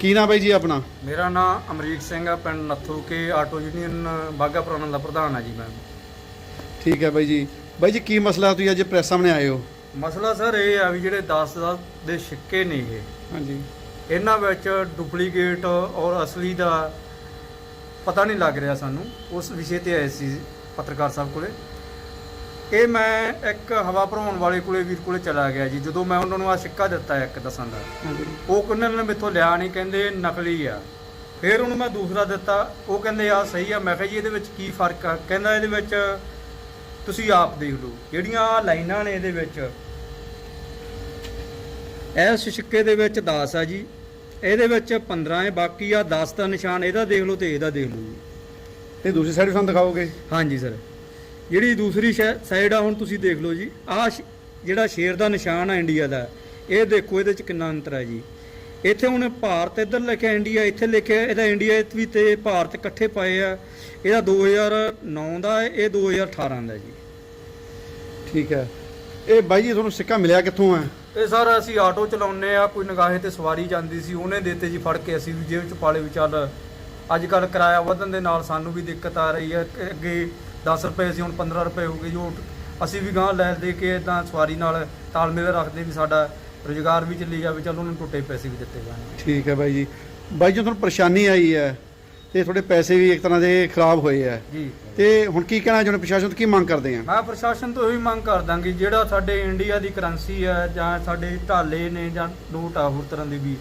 ਕੀ ਨਾਮ ਬਾਈ ਜੀ ਆਪਣਾ? ਮੇਰਾ ਨਾਮ ਅਮਰੀਕ ਸਿੰਘ ਆ ਪਿੰਡ ਨੱਥੂ ਕੇ ਆਟੋ ਯੂਨੀਅਨ ਬਾਗਾ ਪੁਰਾਣਾ ਦਾ ਪ੍ਰਧਾਨ ਆ ਜੀ ਮੈਂ। ਠੀਕ ਹੈ ਬਾਈ ਜੀ। ਬਾਈ ਜੀ ਕੀ ਮਸਲਾ ਤੁਸੀਂ ਅੱਜ ਪ੍ਰੈਸ ਸਾਹਮਣੇ ਆਏ ਹੋ? ਮਸਲਾ ਸਰ ਇਹ ਆ ਵੀ ਜਿਹੜੇ 10 ਦਾ ਦੇ ਸਿੱਕੇ ਨੇ ਇਹ। ਹਾਂਜੀ। ਇਹਨਾਂ ਵਿੱਚ ਡੁਪਲੀਕੇਟ ਔਰ ਅਸਲੀ ਦਾ ਪਤਾ ਨਹੀਂ ਲੱਗ ਰਿਹਾ ਸਾਨੂੰ। ਉਸ ਵਿਸ਼ੇ ਤੇ ਆਏ ਸੀ ਪੱਤਰਕਾਰ ਸਾਹਿਬ ਕੋਲੇ। ਇਹ ਮੈਂ ਇੱਕ ਹਵਾ ਭਰਾਉਣ ਵਾਲੇ ਕੋਲੇ ਵੀਰ ਕੋਲੇ ਚਲਾ ਗਿਆ ਜੀ। ਜਦੋਂ ਮੈਂ ਉਹਨਾਂ ਨੂੰ ਆ ਸਿੱਕਾ ਦਿੱਤਾ ਇੱਕ ਦਸਾਂ ਦਾ ਉਹ ਕਹਿੰਦੇ ਨੇ ਮੇਥੋਂ ਲਿਆ ਨਹੀਂ ਕਹਿੰਦੇ ਨਕਲੀ ਆ। ਫਿਰ ਉਹਨੂੰ ਮੈਂ ਦੂਸਰਾ ਦਿੱਤਾ ਉਹ ਕਹਿੰਦੇ ਆ ਸਹੀ ਆ। ਮੈਂ ਕਿਹਾ ਜੀ ਇਹਦੇ ਵਿੱਚ ਕੀ ਫ਼ਰਕ ਆ? ਕਹਿੰਦਾ ਇਹਦੇ ਵਿੱਚ ਤੁਸੀਂ ਆਪ ਦੇਖ ਲਓ ਜਿਹੜੀਆਂ ਲਾਈਨਾਂ ਨੇ ਇਹਦੇ ਵਿੱਚ। ਇਸ ਸਿੱਕੇ ਦੇ ਵਿੱਚ 10 ਆ ਜੀ। ਇਹਦੇ ਵਿੱਚ 15 ਹੈ ਬਾਕੀ ਆ 10 ਦਾ ਨਿਸ਼ਾਨ ਇਹਦਾ ਦੇਖ ਲਓ ਤੇ ਇਹਦਾ ਦੇਖ ਲਓ ਜੀ। ਤੇ ਦੂਸਰੀ ਸਾਈਡ ਸਾਨੂੰ ਦਿਖਾਓਗੇ? ਹਾਂਜੀ ਸਰ। ਜਿਹੜੀ ਦੂਸਰੀ ਸਾਈਡ ਆ ਹੁਣ ਤੁਸੀਂ ਦੇਖ ਲਓ ਜੀ। ਆਹ ਸ਼- ਜਿਹੜਾ ਸ਼ੇਰ ਦਾ ਨਿਸ਼ਾਨ ਆ ਇੰਡੀਆ ਦਾ ਇਹ ਦੇਖੋ ਇਹਦੇ ਚ ਕਿੰਨਾ ਅੰਤਰ ਹੈ ਜੀ। ਇੱਥੇ ਹੁਣ ਭਾਰਤ ਇੱਧਰ ਲਿਖਿਆ ਇੰਡੀਆ ਇੱਥੇ ਲਿਖਿਆ ਇਹਦਾ ਇੰਡੀਆ ਵੀ ਤੇ ਭਾਰਤ ਇਕੱਠੇ ਪਏ ਆ। ਇਹਦਾ 2009 ਦਾ ਹੈ ਇਹ 2018 ਦਾ ਜੀ। ਠੀਕ ਹੈ। ਇਹ ਬਾਈ ਜੀ ਤੁਹਾਨੂੰ ਸਿੱਕਾ ਮਿਲਿਆ ਕਿੱਥੋਂ ਹੈ? ਇਹ ਸਰ ਅਸੀਂ ਆਟੋ ਚਲਾਉਂਦੇ ਆ ਕੋਈ ਨਗਾਹੇ ਤੇ ਸਵਾਰੀ ਜਾਂਦੀ ਸੀ ਉਹਨੇ ਦਿੱਤੇ ਜੀ ਫੜ ਕੇ ਅਸੀਂ ਵੀ ਜੇਬ ਚ ਪਾਲੇ ਵੀ ਚੱਲ ਅੱਜ ਕੱਲ ਕਿਰਾਇਆ ਵਧਣ ਦੇ ਨਾਲ ਸਾਨੂੰ ਵੀ ਦਿੱਕਤ ਆ ਰਹੀ ਹੈ ਅੱਗੇ 10 ਰੁਪਏ ਸੀ ਹੁਣ 15 ਰੁਪਏ ਹੋ ਗਏ ਜੋ ਅਸੀਂ ਵੀ ਗਾਂ ਲੈ ਦੇ ਕੇ ਇਦਾਂ ਸਵਾਰੀ ਨਾਲ ਤਾਲਮੇਲ ਰੱਖਦੇ ਵੀ ਸਾਡਾ ਰੁਜ਼ਗਾਰ ਵੀ ਚੱਲੀ ਜਾਵੇ ਚਲ ਉਹਨਾਂ ਨੂੰ ਟੁੱਟੇ ਪੈਸੇ ਵੀ ਦਿੱਤੇ ਜਾਣ। ਠੀਕ ਹੈ ਬਾਈ ਜੀ। ਬਾਈ ਜੀ ਤੁਹਾਨੂੰ ਪਰੇਸ਼ਾਨੀ ਆਈ ਹੈ ਤੇ ਤੁਹਾਡੇ ਪੈਸੇ ਵੀ ਇੱਕ ਤਰ੍ਹਾਂ ਦੇ ਖਰਾਬ ਹੋਏ ਆ ਜੀ। ਤੇ ਹੁਣ ਕੀ ਕਹਿਣਾ ਚਾਹੁੰਦੇ ਪ੍ਰਸ਼ਾਸਨ ਤੋਂ ਕੀ ਮੰਗ ਕਰਦੇ ਆ? ਮੈਂ ਪ੍ਰਸ਼ਾਸਨ ਤੋਂ ਇਹੀ ਮੰਗ ਕਰਦਾ ਕਿ ਜਿਹੜਾ ਸਾਡੇ ਇੰਡੀਆ ਦੀ ਕਰੰਸੀ ਹੈ ਜਾਂ ਸਾਡੇ ਢਾਲੇ ਨੇ ਜਾਂ ਨੋਟ ਆ ਹੋਰ ਤਰ੍ਹਾਂ ਦੇ ਵੀ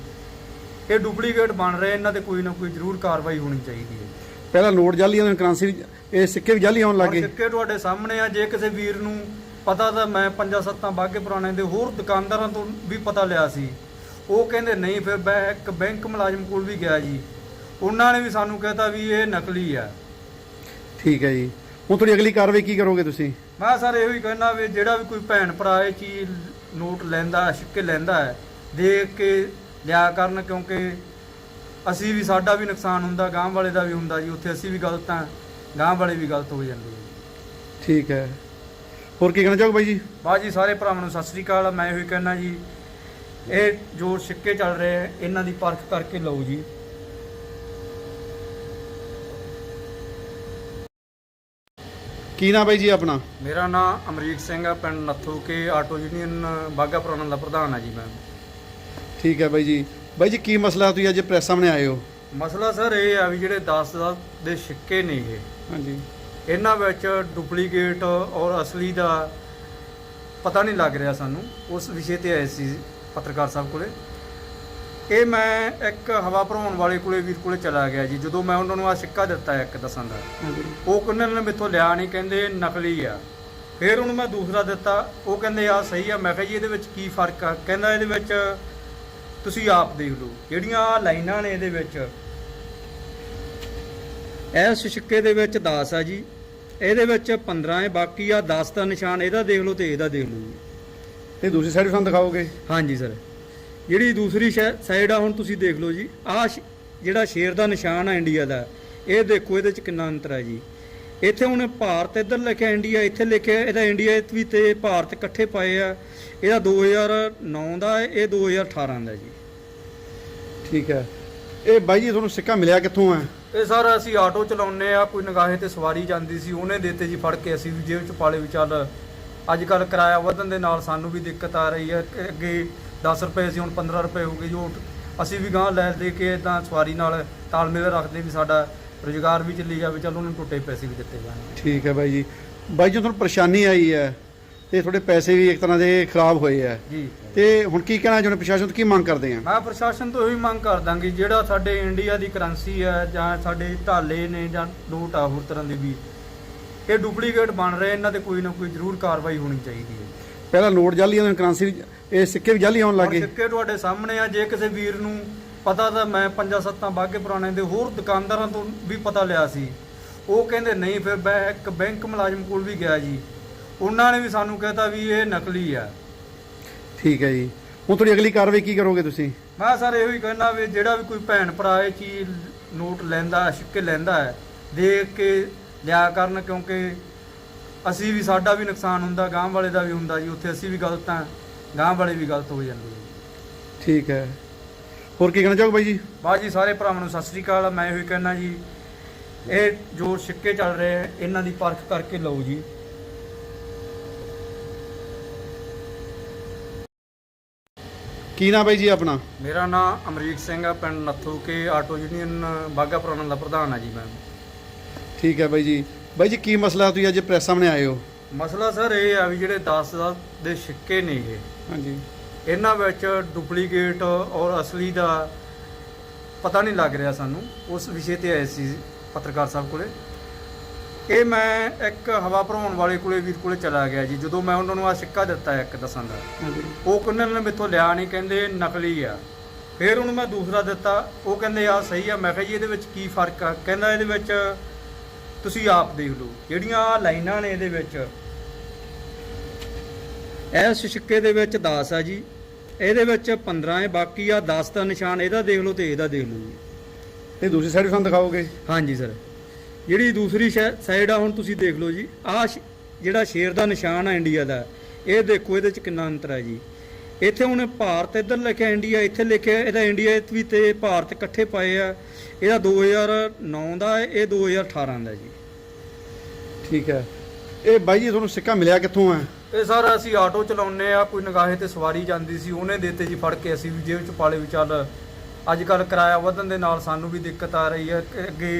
ਇਹ ਡੁਪਲੀਕੇਟ ਬਣ ਰਹੇ ਇਹਨਾਂ ਤੇ ਕੋਈ ਨਾ ਕੋਈ ਜ਼ਰੂਰ ਕਾਰਵਾਈ ਹੋਣੀ ਚਾਹੀਦੀ ਹੈ। ਪਹਿਲਾਂ ਨੋਟ ਜਾਲੀ ਆਉਂਦੇ ਕਰੰਸੀ ਇਹ ਸਿੱਕੇ ਵੀ ਜਾਲੀ ਆਉਣ ਲੱਗੇ। ਸਿੱਕੇ ਤੁਹਾਡੇ ਸਾਹਮਣੇ ਆ ਜੇ ਕਿਸੇ ਵੀਰ ਨੂੰ ਪਤਾ ਤਾਂ ਮੈਂ ਪੰਜਾਂ ਸੱਤਾਂ ਬਾਗੇ ਪੁਰਾਣੇ ਦੇ ਹੋਰ ਦੁਕਾਨਦਾਰਾਂ ਤੋਂ ਵੀ ਪਤਾ ਲਿਆ ਸੀ। ਉਹ ਕਹਿੰਦੇ ਨਹੀਂ ਫਿਰ ਮੈਂ ਇੱਕ ਬੈਂਕ ਮੁਲਾਜ਼ਮ ਕੋਲ ਵੀ ਗਿਆ ਜੀ। ਉਹਨਾਂ ਨੇ ਵੀ ਸਾਨੂੰ ਕਹਿਤਾ ਵੀ ਇਹ ਨਕਲੀ ਆ। ਠੀਕ ਹੈ ਜੀ। ਹੁਣ ਤੁਹਾਡੀ ਅਗਲੀ ਕਾਰਵਾਈ ਕੀ ਕਰੋਗੇ ਤੁਸੀਂ? ਮੈਂ ਸਰ ਇਹੋ ਹੀ ਕਹਿਣਾ ਵੀ ਜਿਹੜਾ ਵੀ ਕੋਈ ਭੈਣ ਭਰਾ ਇਹ ਚੀਜ਼ ਨੋਟ ਲੈਂਦਾ ਸਿੱਕੇ ਲੈਂਦਾ ਹੈ ਦੇਖ ਕੇ ਲਿਆ ਕਰਨ ਕਿਉਂਕਿ ਅਸੀਂ ਵੀ ਸਾਡਾ ਵੀ ਨੁਕਸਾਨ ਹੁੰਦਾ ਗਾਂਹ ਵਾਲੇ ਦਾ ਵੀ ਹੁੰਦਾ ਜੀ ਉੱਥੇ ਅਸੀਂ ਵੀ ਗਲਤ ਆ ਗਾਂਹ ਵਾਲੇ ਵੀ ਗਲਤ ਹੋ ਜਾਂਦੇ ਆ ਠੀਕ ਹੈ। ਹੋਰ ਕੀ ਕਹਿਣਾ ਚਾਹੋਗੇ ਬਾਈ ਜੀ? ਬਾਜੀ ਸਾਰੇ ਭਰਾਵਾਂ ਨੂੰ ਸਤਿ ਸ੍ਰੀ ਅਕਾਲ ਮੈਂ ਇਹੋ ਹੀ ਕਹਿਣਾ ਜੀ ਇਹ ਜੋ ਸਿੱਕੇ ਚੱਲ ਰਹੇ ਆ ਇਹਨਾਂ ਦੀ ਪਰਖ ਕਰਕੇ ਲਓ ਜੀ। ਕੀ ਨਾਮ ਬਾਈ ਜੀ ਆਪਣਾ? ਮੇਰਾ ਨਾਮ ਅਮਰੀਕ ਸਿੰਘ ਆ ਪਿੰਡ ਨੱਥੂ ਕੇ ਆਟੋ ਯੂਨੀਅਨ ਬਾਗਾ ਪੁਰਾਣਾ ਦਾ ਪ੍ਰਧਾਨ ਆ ਜੀ ਮੈਂ। ਠੀਕ ਹੈ ਬਾਈ ਜੀ। ਬਾਈ ਜੀ ਕੀ ਮਸਲਾ ਤੁਸੀਂ ਅੱਜ ਪ੍ਰੈਸ ਸਾਹਮਣੇ ਆਏ ਹੋ? ਮਸਲਾ ਸਰ ਇਹ ਆ ਵੀ ਜਿਹੜੇ 10 ਦਾ ਦੇ ਸਿੱਕੇ ਨੇ ਇਹ। ਹਾਂਜੀ। ਇਹਨਾਂ ਵਿੱਚ ਡੁਪਲੀਕੇਟ ਔਰ ਅਸਲੀ ਦਾ ਪਤਾ ਨਹੀਂ ਲੱਗ ਰਿਹਾ ਸਾਨੂੰ। ਉਸ ਵਿਸ਼ੇ ਤੇ ਆਏ ਸੀ ਪੱਤਰਕਾਰ ਸਾਹਿਬ ਕੋਲੇ। ਇਹ ਮੈਂ ਇੱਕ ਹਵਾ ਭਰਾਉਣ ਵਾਲੇ ਕੋਲੇ ਵੀਰ ਕੋਲੇ ਚਲਾ ਗਿਆ ਜੀ। ਜਦੋਂ ਮੈਂ ਉਹਨਾਂ ਨੂੰ ਆ ਸਿੱਕਾ ਦਿੱਤਾ ਇੱਕ ਦਸਾਂ ਦਾ। ਉਹ ਕਹਿੰਦੇ ਨੇ ਮੇਥੋਂ ਲਿਆ ਨਹੀਂ ਕਹਿੰਦੇ ਨਕਲੀ ਆ। ਫਿਰ ਉਹਨੂੰ ਮੈਂ ਦੂਸਰਾ ਦਿੱਤਾ। ਉਹ ਕਹਿੰਦੇ ਆ ਸਹੀ ਆ। ਮੈਂ ਕਿਹਾ ਜੀ ਇਹਦੇ ਵਿੱਚ ਕੀ ਫ਼ਰਕ ਆ? ਕਹਿੰਦਾ ਇਹਦੇ ਵਿੱਚ ਤੁਸੀਂ ਆਪ ਦੇਖ ਲਓ ਜਿਹੜੀਆਂ ਲਾਈਨਾਂ ਨੇ ਇਹਦੇ ਵਿੱਚ। ਇਸ ਸਿੱਕੇ ਦੇ ਵਿੱਚ 10 ਆ ਜੀ। ਇਹਦੇ ਵਿੱਚ 15 ਹੈ ਬਾਕੀ ਆ 10 ਦਾ ਨਿਸ਼ਾਨ ਇਹਦਾ ਦੇਖ ਲਓ ਤੇ ਇਹਦਾ ਦੇਖ ਲਓ ਜੀ। ਤੇ ਦੂਸਰੀ ਸਾਈਡ ਸਾਨੂੰ ਦਿਖਾਓਗੇ? ਹਾਂਜੀ ਸਰ। ਜਿਹੜੀ ਦੂਸਰੀ ਸਾਈਡ ਆ ਹੁਣ ਤੁਸੀਂ ਦੇਖ ਲਓ ਜੀ। ਸ਼- ਜਿਹੜਾ ਸ਼ੇਰ ਦਾ ਨਿਸ਼ਾਨ ਆ ਇੰਡੀਆ ਦਾ ਇਹ ਦੇਖੋ ਇਹਦੇ ਚ ਕਿੰਨਾ ਅੰਤਰ ਹੈ ਜੀ। ਇੱਥੇ ਹੁਣ ਭਾਰਤ ਇੱਧਰ ਲਿਖਿਆ ਇੰਡੀਆ ਇੱਥੇ ਲਿਖਿਆ ਇਹਦਾ ਇੰਡੀਆ ਵੀ ਤੇ ਭਾਰਤ ਇਕੱਠੇ ਪਏ ਆ। ਇਹਦਾ 2009 ਦਾ ਹੈ ਇਹ 2018 ਦਾ ਜੀ। ਠੀਕ ਹੈ। ਇਹ ਬਾਈ ਜੀ ਤੁਹਾਨੂੰ ਸਿੱਕਾ ਮਿਲਿਆ ਕਿੱਥੋਂ ਹੈ? ਇਹ ਸਰ ਅਸੀਂ ਆਟੋ ਚਲਾਉਂਦੇ ਆ ਕੋਈ ਨਗਾਹੇ ਤੇ ਸਵਾਰੀ ਜਾਂਦੀ ਸੀ ਉਹਨੇ ਦਿੱਤੇ ਜੀ ਫੜ ਕੇ ਅਸੀਂ ਵੀ ਜੇਬ ਚ ਪਾਲੇ ਵੀ ਚੱਲ ਅੱਜ ਕੱਲ ਕਿਰਾਇਆ ਵਧਣ ਦੇ ਨਾਲ ਸਾਨੂੰ ਵੀ ਦਿੱਕਤ ਆ ਰਹੀ ਹੈ। ਕਿ ਅੱਗੇ 10 ਰੁਪਏ ਸੀ ਹੁਣ 15 ਰੁਪਏ ਹੋ ਗਏ ਜੋ ਅਸੀਂ ਵੀ ਗਾਂ ਲੈ ਦੇ ਕੇ ਇਦਾਂ ਸਵਾਰੀ ਨਾਲ ਤਾਲਮੇਲ ਰੱਖਦੇ ਵੀ ਸਾਡਾ ਰੁਜ਼ਗਾਰ ਵੀ ਚੱਲੀ ਜਾਵੇ ਚਲ ਉਹਨਾਂ ਨੂੰ ਟੁੱਟੇ ਪੈਸੇ ਵੀ ਦਿੱਤੇ ਜਾਣ। ਠੀਕ ਹੈ ਬਾਈ ਜੀ। ਬਾਈ ਜੀ ਤੁਹਾਨੂੰ ਪਰੇਸ਼ਾਨੀ ਆਈ ਹੈ ਤੇ ਤੁਹਾਡੇ ਪੈਸੇ ਵੀ ਇੱਕ ਤਰ੍ਹਾਂ ਦੇ ਖਰਾਬ ਹੋਏ ਆ ਜੀ। ਤੇ ਹੁਣ ਕੀ ਕਹਿਣਾ ਚਾਹੁੰਦੇ ਪ੍ਰਸ਼ਾਸਨ ਤੋਂ ਕੀ ਮੰਗ ਕਰਦੇ ਆ? ਮੈਂ ਪ੍ਰਸ਼ਾਸਨ ਤੋਂ ਇਹੀ ਮੰਗ ਕਰਦਾ ਕਿ ਜਿਹੜਾ ਸਾਡੇ ਇੰਡੀਆ ਦੀ ਕਰੰਸੀ ਹੈ ਜਾਂ ਸਾਡੇ ਢਾਲੇ ਨੇ ਜਾਂ ਨੋਟ ਆ ਹੋਰ ਤਰ੍ਹਾਂ ਦੇ ਵੀ ਇਹ ਡੁਪਲੀਕੇਟ ਬਣ ਰਹੇ ਇਹਨਾਂ ਤੇ ਕੋਈ ਨਾ ਕੋਈ ਜ਼ਰੂਰ ਕਾਰਵਾਈ ਹੋਣੀ ਚਾਹੀਦੀ ਹੈ। ਪਹਿਲਾਂ ਨੋਟ ਜਾਲੀ ਆਉਂਦੇ ਕਰੰਸੀ ਵੀ ਇਹ ਸਿੱਕੇ ਵੀ ਜਾਲੀ ਆਉਣ ਲੱਗੇ ਸਿੱਕੇ ਤੁਹਾਡੇ ਸਾਹਮਣੇ ਆ ਜੇ ਕਿਸੇ ਵੀਰ ਨੂੰ ਪਤਾ ਤਾਂ ਮੈਂ ਪੰਜਾਂ ਸੱਤਾਂ ਬਾਗੇ ਪੁਰਾਣੇ ਦੇ ਹੋਰ ਦੁਕਾਨਦਾਰਾਂ ਤੋਂ ਵੀ ਪਤਾ ਲਿਆ ਸੀ। ਉਹ ਕਹਿੰਦੇ ਨਹੀਂ ਫਿਰ ਮੈਂ ਇੱਕ ਬੈਂਕ ਮੁਲਾਜ਼ਮ ਕੋਲ ਵੀ ਗਿਆ ਜੀ। ਉਹਨਾਂ ਨੇ ਵੀ ਸਾਨੂੰ ਕਹਿਤਾ ਵੀ ਇਹ ਨਕਲੀ ਆ। ਠੀਕ ਹੈ ਜੀ। ਹੁਣ ਤੁਹਾਡੀ ਅਗਲੀ ਕਾਰਵਾਈ ਕੀ ਕਰੋਗੇ ਤੁਸੀਂ? ਮੈਂ ਸਰ ਇਹੋ ਹੀ ਕਹਿਣਾ ਵੀ ਜਿਹੜਾ ਵੀ ਕੋਈ ਭੈਣ ਭਰਾ ਇਹ ਚੀਜ਼ ਨੋਟ ਲੈਂਦਾ ਸਿੱਕੇ ਲੈਂਦਾ ਹੈ ਦੇਖ ਕੇ ਲਿਆ ਕਰਨ ਕਿਉਂਕਿ ਅਸੀਂ ਵੀ ਸਾਡਾ ਵੀ ਨੁਕਸਾਨ ਹੁੰਦਾ ਗਾਂਹ ਵਾਲੇ ਦਾ ਵੀ ਹੁੰਦਾ ਜੀ। ਉੱਥੇ ਅਸੀਂ ਵੀ ਗਲਤ ਆ ਗਾਂਹ ਵਾਲੇ ਵੀ ਗਲਤ ਹੋ ਜਾਂਦੇ ਠੀਕ ਹੈ। ਹੋਰ ਕੀ ਕਹਿਣਾ ਚਾਹੋਗੇ ਬਾਈ ਜੀ? ਬਾਜੀ ਜੀ ਸਾਰੇ ਭਰਾਵਾਂ ਨੂੰ ਸਤਿ ਸ੍ਰੀ ਅਕਾਲ। ਮੈਂ ਇਹੋ ਹੀ ਕਹਿਣਾ ਜੀ ਇਹ ਜੋ ਸਿੱਕੇ ਚੱਲ ਰਹੇ ਆ ਇਹਨਾਂ ਦੀ ਪਰਖ ਕਰਕੇ ਲਓ ਜੀ। ਕੀ ਨਾਮ ਬਾਈ ਜੀ ਆਪਣਾ? ਮੇਰਾ ਨਾਮ ਅਮਰੀਕ ਸਿੰਘ ਆ ਪਿੰਡ ਨੱਥੂ ਕੇ ਆਟੋ ਯੂਨੀਅਨ ਬਾਗਾ ਪੁਰਾਣਾ ਦਾ ਪ੍ਰਧਾਨ ਆ ਜੀ ਮੈਂ। ਠੀਕ ਹੈ ਬਾਈ ਜੀ। ਬਾਈ ਜੀ ਕੀ ਮਸਲਾ ਤੁਸੀਂ ਅੱਜ ਪ੍ਰੈਸ ਸਾਹਮਣੇ ਆਏ ਹੋ? ਮਸਲਾ ਸਰ ਇਹ ਆ ਵੀ ਜਿਹੜੇ 10 ਦਾ ਦੇ ਸਿੱਕੇ ਨੇ ਇਹ। ਹਾਂਜੀ। ਇਹਨਾਂ ਵਿੱਚ ਡੁਪਲੀਕੇਟ ਔਰ ਅਸਲੀ ਦਾ ਪਤਾ ਨਹੀਂ ਲੱਗ ਰਿਹਾ ਸਾਨੂੰ ਉਸ ਵਿਸ਼ੇ ਤੇ ਆਏ ਸੀ ਪੱਤਰਕਾਰ ਸਾਹਿਬ ਕੋਲੇ। ਇਹ ਮੈਂ ਇੱਕ ਹਵਾ ਭਰਾਉਣ ਵਾਲੇ ਕੋਲੇ ਵੀਰ ਕੋਲੇ ਚਲਾ ਗਿਆ ਜੀ। ਜਦੋਂ ਮੈਂ ਉਹਨਾਂ ਨੂੰ ਆ ਸਿੱਕਾ ਦਿੱਤਾ ਇੱਕ ਦਸਾਂ ਦਾ ਉਹ ਕਹਿੰਦੇ ਨੇ ਮੇਥੋਂ ਲਿਆ ਨਹੀਂ ਕਹਿੰਦੇ ਨਕਲੀ ਆ। ਫਿਰ ਉਹਨੂੰ ਮੈਂ ਦੂਸਰਾ ਦਿੱਤਾ ਉਹ ਕਹਿੰਦੇ ਆ ਸਹੀ ਆ। ਮੈਂ ਕਿਹਾ ਜੀ ਇਹਦੇ ਵਿੱਚ ਕੀ ਫ਼ਰਕ ਆ? ਕਹਿੰਦਾ ਇਹਦੇ ਵਿੱਚ ਤੁਸੀਂ ਆਪ ਦੇਖ ਲਓ ਜਿਹੜੀਆਂ ਲਾਈਨਾਂ ਨੇ ਇਹਦੇ ਵਿੱਚ। ਇਸ ਸਿੱਕੇ ਦੇ ਵਿੱਚ 10 ਆ ਜੀ। ਇਹਦੇ ਵਿੱਚ 15 ਹੈ ਬਾਕੀ ਆ 10 ਦਾ ਨਿਸ਼ਾਨ ਇਹਦਾ ਦੇਖ ਲਓ ਤੇ ਇਹਦਾ ਦੇਖ ਲਓ ਜੀ। ਤੇ ਦੂਸਰੀ ਸਾਈਡ ਸਾਨੂੰ ਦਿਖਾਓਗੇ? ਹਾਂਜੀ ਸਰ। ਜਿਹੜੀ ਦੂਸਰੀ ਸਾਈਡ ਆ ਹੁਣ ਤੁਸੀਂ ਦੇਖ ਲਓ ਜੀ। ਆ ਜਿਹੜਾ ਸ਼ੇਰ ਦਾ ਨਿਸ਼ਾਨ ਆ ਇੰਡੀਆ ਦਾ ਇਹ ਦੇਖੋ ਇਹਦੇ ਚ ਕਿੰਨਾ ਅੰਤਰ ਹੈ ਜੀ। ਇੱਥੇ ਹੁਣ ਭਾਰਤ ਇੱਧਰ ਲਿਖਿਆ ਇੰਡੀਆ ਇੱਥੇ ਲਿਖਿਆ ਇਹਦਾ ਇੰਡੀਆ ਵੀ ਤੇ ਭਾਰਤ ਇਕੱਠੇ ਪਾਏ ਆ। ਇਹਦਾ 2009 ਦਾ ਹੈ ਇਹ 2018 ਦਾ ਜੀ। ਠੀਕ ਹੈ। ਇਹ ਬਾਈ ਜੀ ਤੁਹਾਨੂੰ ਸਿੱਕਾ ਮਿਲਿਆ ਕਿੱਥੋਂ ਹੈ ਇਹ ਸਰ ਅਸੀਂ ਆਟੋ ਚਲਾਉਂਦੇ ਆ ਕੋਈ ਨਗਾਹੇ ਤੇ ਸਵਾਰੀ ਜਾਂਦੀ ਸੀ ਉਹਨੇ ਦੇਤੇ ਜੀ ਫੜ ਕੇ ਅਸੀਂ ਵੀ ਜੇਬ ਚ ਪਾਲੇ ਵੀ ਚੱਲ ਅੱਜ ਕੱਲ ਕਿਰਾਇਆ ਵਧਣ ਦੇ ਨਾਲ ਸਾਨੂੰ ਵੀ ਦਿੱਕਤ ਆ ਰਹੀ ਹੈ ਕਿ ਅੱਗੇ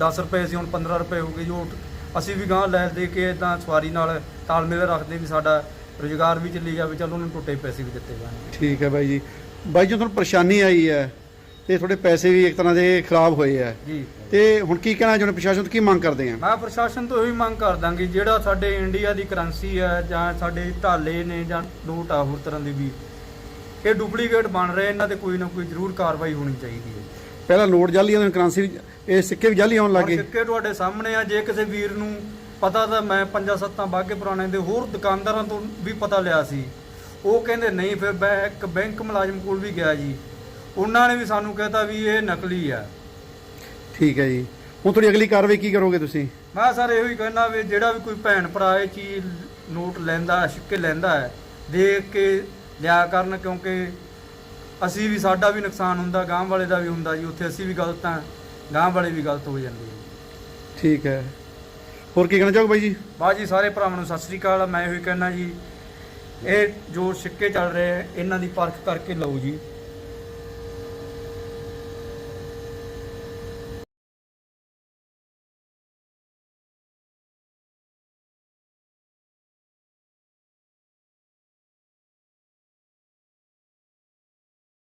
10 ਰੁਪਏ ਸੀ ਹੁਣ 15 ਰੁਪਏ ਹੋ ਗਏ ਜੋ ਅਸੀਂ ਵੀ ਗਾਂ ਲੈ ਦੇ ਕੇ ਇਦਾਂ ਸਵਾਰੀ ਨਾਲ ਤਾਲਮੇਲ ਰੱਖਦੇ ਵੀ ਸਾਡਾ ਰੁਜ਼ਗਾਰ ਵੀ ਚੱਲੀ ਜਾਵੇ ਚੱਲ ਉਹਨੂੰ ਟੁੱਟੇ ਪੈਸੇ ਵੀ ਦਿੱਤੇ ਜਾਣ। ਠੀਕ ਹੈ ਬਾਈ ਜੀ। ਬਾਈ ਜੀ ਤੁਹਾਨੂੰ ਪਰੇਸ਼ਾਨੀ ਆਈ ਹੈ ਤੇ ਤੁਹਾਡੇ ਪੈਸੇ ਵੀ ਇੱਕ ਤਰ੍ਹਾਂ ਦੇ ਖਰਾਬ ਹੋਏ ਆ ਜੀ। ਤੇ ਹੁਣ ਕੀ ਕਹਿਣਾ ਚਾਹੁੰਦੇ ਪ੍ਰਸ਼ਾਸਨ ਤੋਂ ਕੀ ਮੰਗ ਕਰਦੇ ਆ? ਮੈਂ ਪ੍ਰਸ਼ਾਸਨ ਤੋਂ ਇਹੀ ਮੰਗ ਕਰਦਾ ਕਿ ਜਿਹੜਾ ਸਾਡੇ ਇੰਡੀਆ ਦੀ ਕਰੰਸੀ ਹੈ ਜਾਂ ਸਾਡੇ ਢਾਲੇ ਨੇ ਜਾਂ ਨੋਟ ਆ ਹੋਰ ਤਰ੍ਹਾਂ ਦੇ ਵੀ ਇਹ ਡੁਪਲੀਕੇਟ ਬਣ ਰਹੇ ਇਹਨਾਂ ਤੇ ਕੋਈ ਨਾ ਕੋਈ ਜ਼ਰੂਰ ਕਾਰਵਾਈ ਹੋਣੀ ਚਾਹੀਦੀ ਹੈ। ਪਹਿਲਾਂ ਨੋਟ ਜਾਲੀ ਆਉਂਦੇ ਕਰੰਸੀ ਇਹ ਸਿੱਕੇ ਵੀ ਜਾਲੀ ਆਉਣ ਲੱਗੇ? ਸਿੱਕੇ ਤੁਹਾਡੇ ਸਾਹਮਣੇ ਆ ਜੇ ਕਿਸੇ ਵੀਰ ਨੂੰ ਪਤਾ ਤਾਂ ਮੈਂ ਪੰਜਾਂ ਸੱਤਾਂ ਬਾਗੇ ਪੁਰਾਣੇ ਦੇ ਹੋਰ ਦੁਕਾਨਦਾਰਾਂ ਤੋਂ ਵੀ ਪਤਾ ਲਿਆ ਸੀ। ਉਹ ਕਹਿੰਦੇ ਨਹੀਂ ਫਿਰ ਮੈਂ ਇੱਕ ਬੈਂਕ ਮੁਲਾਜ਼ਮ ਕੋਲ ਵੀ ਗਿਆ ਜੀ। ਉਹਨਾਂ ਨੇ ਵੀ ਸਾਨੂੰ ਕਹਿਤਾ ਵੀ ਇਹ ਨਕਲੀ ਆ ਠੀਕ ਹੈ ਜੀ। ਹੁਣ ਤੁਹਾਡੀ ਅਗਲੀ ਕਾਰਵਾਈ ਕੀ ਕਰੋਗੇ ਤੁਸੀਂ? ਮੈਂ ਸਰ ਇਹੋ ਹੀ ਕਹਿਣਾ ਵੀ ਜਿਹੜਾ ਵੀ ਕੋਈ ਭੈਣ ਭਰਾ ਇਹ ਚੀਜ਼ ਨੋਟ ਲੈਂਦਾ ਸਿੱਕੇ ਲੈਂਦਾ ਹੈ ਦੇਖ ਕੇ ਲਿਆ ਕਰਨ ਕਿਉਂਕਿ ਅਸੀਂ ਵੀ ਸਾਡਾ ਵੀ ਨੁਕਸਾਨ ਹੁੰਦਾ ਗਾਂਹ ਵਾਲੇ ਦਾ ਵੀ ਹੁੰਦਾ ਜੀ ਉੱਥੇ ਅਸੀਂ ਵੀ ਗਲਤ ਹਾਂ ਗਾਂਹ ਵਾਲੇ ਵੀ ਗਲਤ ਹੋ ਜਾਂਦੇ ਆ। ਠੀਕ ਹੈ। ਹੋਰ ਕੀ ਕਹਿਣਾ ਚਾਹੋਗੇ ਬਾਈ ਜੀ? ਬਾਜੀ ਸਾਰੇ ਭਰਾਵਾਂ ਨੂੰ ਸਤਿ ਸ੍ਰੀ ਅਕਾਲ। ਮੈਂ ਇਹੋ ਹੀ ਕਹਿਣਾ ਜੀ ਇਹ ਜੋ ਸਿੱਕੇ ਚੱਲ ਰਹੇ ਆ ਇਹਨਾਂ ਦੀ ਪਰਖ ਕਰਕੇ ਲਓ ਜੀ।